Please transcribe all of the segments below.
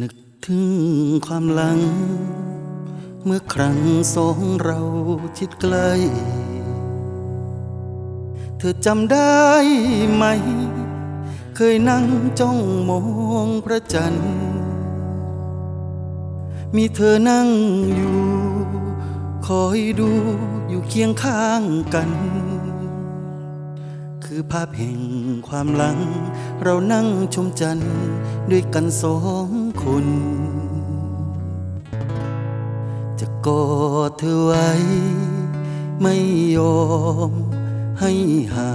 นึกถึงความหลัง เมื่อครั้งสองเราชิดใกล้ เธอจำได้ไหม เคยนั่งจ้องมองพระจันทร์ มีเธอนั่งอยู่ คอยดูอยู่เคียงข้างกัน คือภาพแห่งความหลัง เรานั่งชมจันทร์ด้วยกันสอง คนจะกอดเธอไว้ ไม่ยอมให้ห่า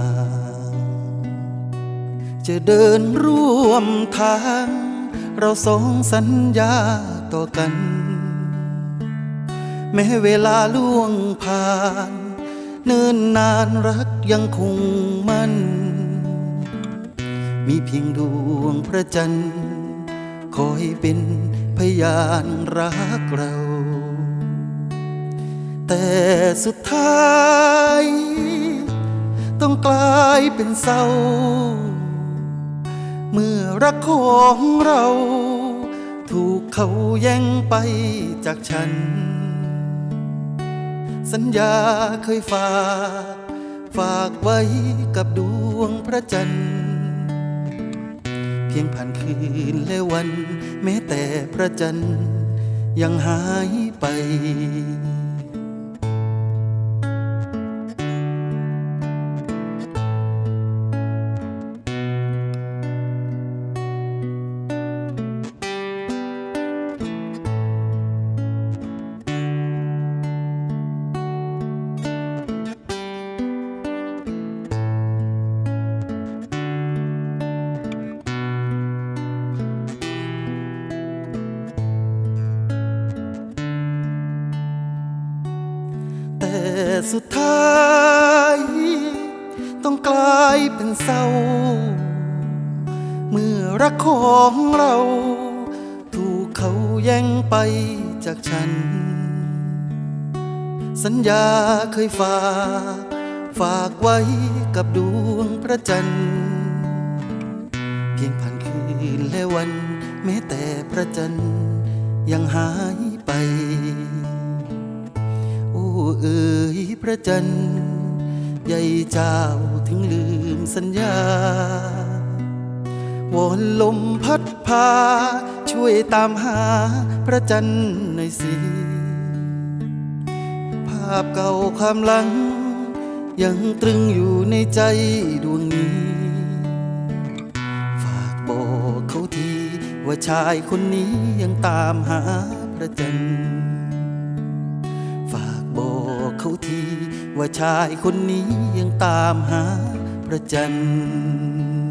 ง จะเดินร่วมทาง เราสองสัญญาต่อกัน แม้เวลาล่วงผ่าน เนิ่นนานรักยังคงมั่นมีเพียงดวงพระจันทร์ คอยเป็นพยานรักเรา แต่สุดท้าย ต้องกลายเป็นเศร้า เมื่อรักของเรา ถูกเขาแย่งไปจากฉัน สัญญาเคยฝาก ฝากไว้กับดวงพระจันทร์ ยงผ่านคืนและวัน แม้แต่พระจันทร์ยังหายไป สุดท้าย ต้องกลายเป็นเศร้า เมื่อรักของเรา ถูกเขาแย่งไปจากฉัน สัญญาเคยฝากฝากไว้กับดวงพระจันทร์ เพียงผ่านคืนและวัน แม้แต่พระจันทร์ยังหายไป ระจันทร์ใหญ่เจ้าถึงลืมสัญญาวอนลมพัดพา ช่วยตามหาพระจันทร์หน่อยสิ ภาพเก่าความหลัง ยังตรึงอยู่ในใจดวงนี้ ฝากบอกเขาที ว่าชายคนนี้ยังตามหาพระจันทร์ เขาที ว่าชายคนนี้ยังตามหาพระจันทร์